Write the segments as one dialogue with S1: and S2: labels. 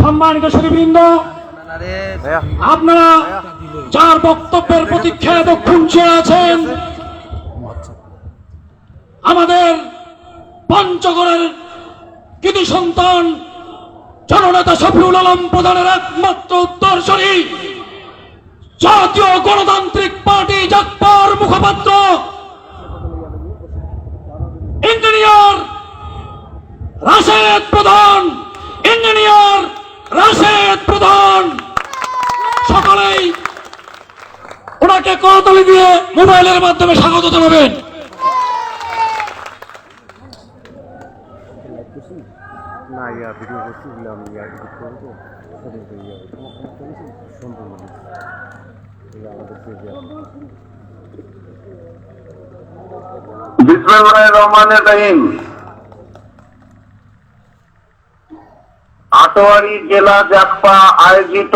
S1: সম্মানিত সুদীবৃন্দ আপনারা যার বক্তব্যের প্রতীক্ষায় এতক্ষণ চেয়ে আছেন আমাদের পঞ্চগড়ের কৃতি সন্তান জননেতা শফিউল আলম প্রধানের একমাত্র উত্তরসূরি জাতীয় গণতান্ত্রিক পার্টি জাকপার মুখপাত্র ইঞ্জিনিয়ার রাশেদ প্রধান ইঞ্জিনিয়ার রাশেদ প্রধান। সকলেই ওনাকে করতালি দিয়ে মোবাইলের মাধ্যমে স্বাগত জানাবেন।
S2: না ইয়া ভিডিও করছি ইয়া এডিট ইয়া সম্পূর্ণ আমাদের
S3: বিসমুল্লাহ রহমানের রহিম। আটোয়ারি জেলা জাকপা আয়োজিত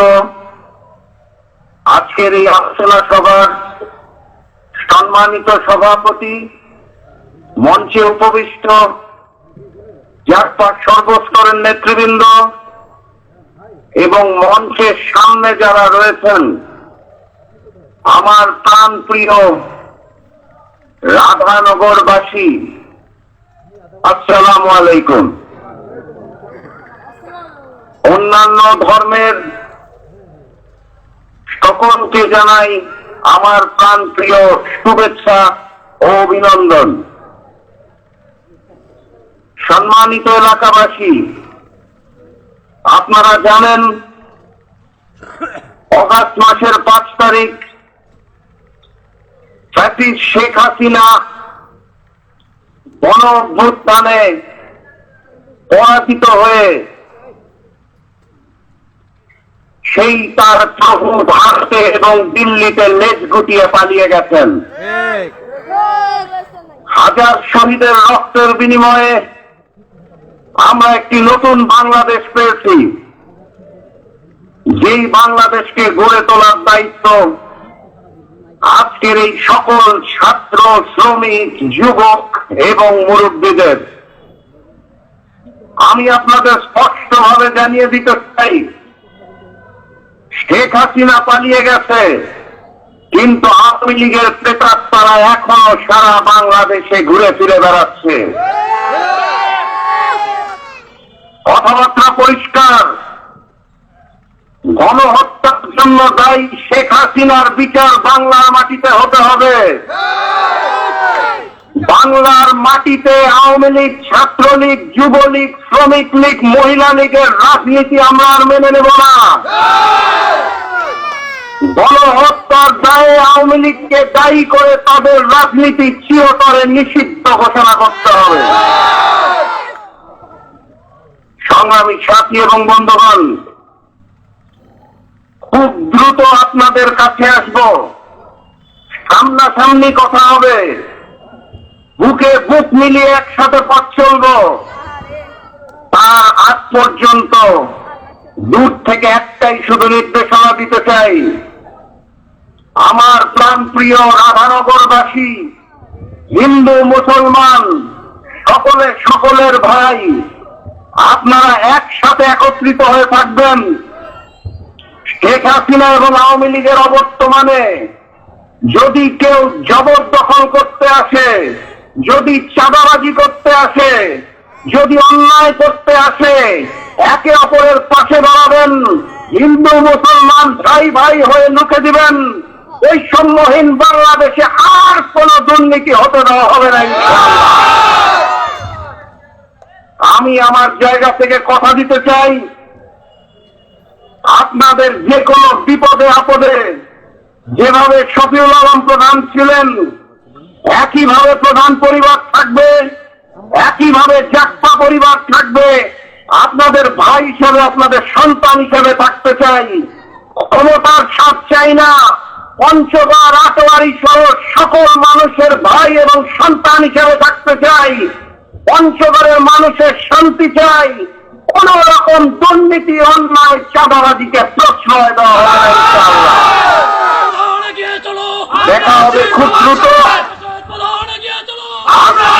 S3: আজকের এই আলোচনা সভার সম্মানিত সভাপতি মঞ্চে উপবিষ্ট জাকপা সর্বস্তরের নেতৃবৃন্দ এবং মঞ্চের সামনে যারা রয়েছেন, আমার প্রাণ প্রিয় রাধানগরবাসী, আসসালামু আলাইকুম। অন্যান্য ধর্মের সকলকে জানাই আমার প্রাণ প্রিয় শুভেচ্ছা ও অভিনন্দন। সম্মানিত এলাকাবাসী, আপনারা জানেন, অগাস্ট মাসের পাঁচ তারিখ, ফ্যাসিস্ট শেখ হাসিনা গণভ্যুত্থানে পরাজিত হয়ে সেই তার প্রভু ভারতে এবং দিল্লিতে লেজ গুটিয়ে পালিয়ে গেছেন। হাজার শহীদের রক্তের বিনিময়ে আমরা একটি নতুন বাংলাদেশ পেয়েছি। যেই বাংলাদেশকে গড়ে তোলার দায়িত্ব আজকের এই সকল ছাত্র শ্রমিক যুবক এবং মুরব্বীদের। আমি আপনাদের স্পষ্টভাবে জানিয়ে দিতে চাই শেখ হাসিনা পালিয়ে গেছে। কিন্তু আওয়ামী লীগের প্রেতার তারা এখনও সারা বাংলাদেশে ঘুরে ফিরে বেড়াচ্ছে। কথাবার্তা পরিষ্কার। গণহত্যার জন্য দায়ী শেখ হাসিনার বিচার বাংলার মাটিতে হতে হবে। বাংলার মাটিতে আওয়ামী লীগ, ছাত্রলীগ, যুবলীগ, শ্রমিক লীগ, মহিলা লীগের রাজনীতি আমরা আর মেনে নেব না। গণহত্যার দায়ে আওয়ামী লীগকে দায়ী করে তাদের রাজনীতি চিরতরে নিষিদ্ধ ঘোষণা করতে হবে। সংগ্রামী সাথী এবং বন্ধুগণ, খুব দ্রুত আপনাদের কাছে আসব। সামনাসামনি কথা হবে। বুকে বুক মিলিয়ে একসাথে পথ চলব। আজ পর্যন্ত দূর থেকে একটাই শুধু নির্দেশনা দিতে চাই। আমার প্রাণ প্রিয় রাধানগরবাসী, হিন্দু, মুসলমান, সকলে সকলের ভাই, আপনারা একসাথে একত্রিত হয়ে থাকবেন। শেখ হাসিনা এবং আওয়ামী লীগের অবর্তমানে যদি কেউ জবরদখল করতে আসে যদি চাঁদাবাজি করতে আসে, যদি অন্যায় করতে আসে, একে অপরের পাশে দাঁড়াবেন, হিন্দু, মুসলমান, ভাই ভাই হয়ে লুকে দিবেন, ওই সম্যহীন বাংলাদেশে আর কোন দুর্নীতি হতে দেওয়া হবে না আমি আমার জায়গা থেকে কথা দিতে চাই, আপনাদের যে কোনো বিপদে আপদে যেভাবে শফিউল আলম প্রধান ছিলেন একইভাবে প্রধান পরিবার থাকবে একইভাবে জাক্পা পরিবার থাকবে। আপনাদের ভাই হিসেবে আপনাদের সন্তান হিসেবে থাকতে চাই। ক্ষমতার স্বাদ চাই না। পঞ্চবার আটোয়ারি সহ সকল মানুষের ভাই এবং সন্তান হিসেবে থাকতে চাই। পঞ্চগড়ের মানুষের শান্তি চাই। কোন রকম দুর্নীতি অন্যায় চাঁদাবাজিকে প্রশ্রয় দেওয়া দেখা হবে খুব দ্রুত।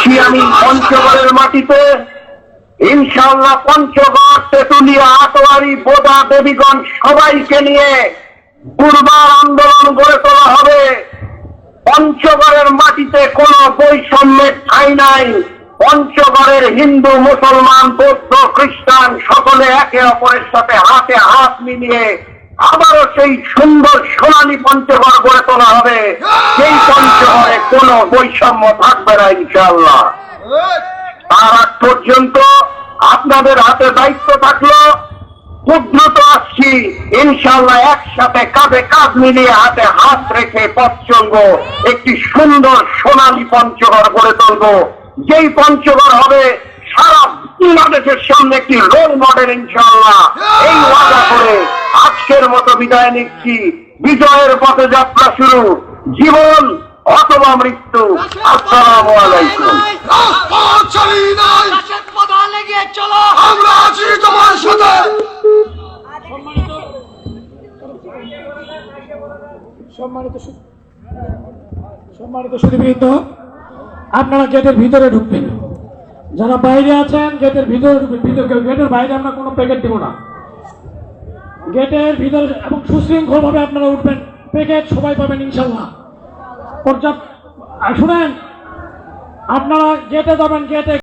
S3: আসছি আমি পঞ্চগড়ের মাটিতে ইনশাল্লাহ পঞ্চগড়, তেতুলিয়া আটোয়ারি বোদা দেবীগঞ্জ সবাইকে নিয়ে দুর্বার আন্দোলন গড়ে তোলা হবে। পঞ্চগড়ের মাটিতে কোনো বৈষম্যের ঠাই নাই। পঞ্চগড়ের হিন্দু, মুসলমান, বৌদ্ধ, খ্রিস্টান সকলে একে অপরের সাথে হাতে হাত মিলিয়ে আবারও সেই সুন্দর সোনালী পঞ্চগড় গড়ে তোলা হবে। সেই পঞ্চগড়ে কোনো বৈষম্য থাকবে না ইনশাল্লাহ তার আগ পর্যন্ত আপনাদের হাতে দায়িত্ব থাকল, খুব দ্রুত আসছি ইনশাল্লাহ একসাথে কাঁধে কাঁধ মিলিয়ে হাতে হাত রেখে পথ একটি সুন্দর সোনালী পঞ্চগড় গড়ে তুলবো। যেই পঞ্চগড় হবে, সারা বাংলাদেশের সামনে একটি রোল মডেল ইনশাল্লাহ এই ওয়াদা করে আজকের মতো বিদায় নিচ্ছি। বিজয়ের পথে যাত্রা শুরু। জীবন অথবা মৃত্যু। আসসালামু আলাইকুম।
S1: সম্মানিত সম্মানিত আপনারা গেটের ভিতরে ঢুকবেন। যারা বাইরে আছেন, গেটের ভিতরে ঢুকবেন। ভিতরে গেটের বাইরে আমরা কোনো প্যাকেট দিব না। গেটের ভিতরে এবং সুশৃঙ্খল ভাবে আপনারা উঠবেন। প্যাকেট সবাই পাবেন, ইনশাল্লাহ। পর্যাপ্ত শুনেন, আপনারা গেটে যাবেন, গেটে